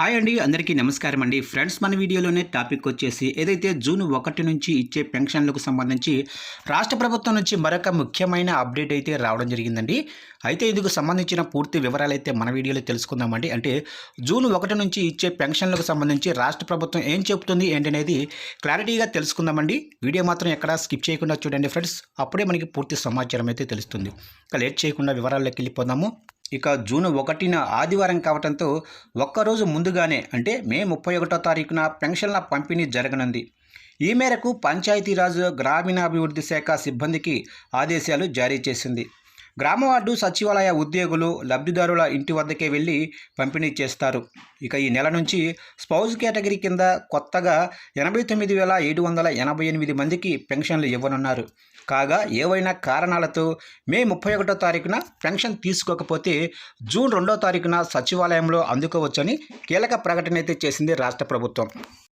Hi అండి అందరికీ నమస్కారం అండి. ఫ్రెండ్స్ మన వీడియోలోనే టాపిక్ వచ్చేసి ఏదైతే జూన్ ఒకటి నుంచి ఇచ్చే పెన్షన్లకు సంబంధించి రాష్ట్ర ప్రభుత్వం నుంచి మరొక ముఖ్యమైన అప్డేట్ అయితే రావడం జరిగిందండి. అయితే ఇందుకు సంబంధించిన పూర్తి వివరాలు అయితే మన వీడియోలో తెలుసుకుందామండి. అంటే జూన్ ఒకటి నుంచి ఇచ్చే పెన్షన్లకు సంబంధించి రాష్ట్ర ప్రభుత్వం ఏం చెబుతుంది ఏంటనేది క్లారిటీగా తెలుసుకుందామండి. వీడియో మాత్రం ఎక్కడా స్కిప్ చేయకుండా చూడండి ఫ్రెండ్స్. అప్పుడే మనకి పూర్తి సమాచారం అయితే తెలుస్తుంది. ఇక లేట్ చేయకుండా వివరాల్లోకి వెళ్ళిపోదాము. ఇక జూన్ ఒకటిన ఆదివారం కావడంతో ఒక్కరోజు ముందుగానే అంటే మే ముప్పై ఒకటో తారీఖున పెన్షన్ల పంపిణీ జరగనుంది. ఈ మేరకు పంచాయతీరాజ్ గ్రామీణాభివృద్ధి శాఖ సిబ్బందికి ఆదేశాలు జారీ చేసింది. గ్రామ వార్డు సచివాలయ ఉద్యోగులు లబ్ధిదారుల ఇంటి వద్దకే వెళ్ళి పంపిణీ చేస్తారు. ఇక ఈ నెల నుంచి స్పౌజ్ కేటగిరీ కింద కొత్తగా ఎనభై తొమ్మిది వేల ఏడు వందల ఎనభై ఎనిమిది మందికి పెన్షన్లు ఇవ్వనున్నారు. కాగా ఏవైనా కారణాలతో మే ముప్పై ఒకటో తారీఖున పెన్షన్ తీసుకోకపోతే జూన్ రెండో తారీఖున సచివాలయంలో అందుకోవచ్చని కీలక ప్రకటన అయితే చేసింది రాష్ట్ర ప్రభుత్వం.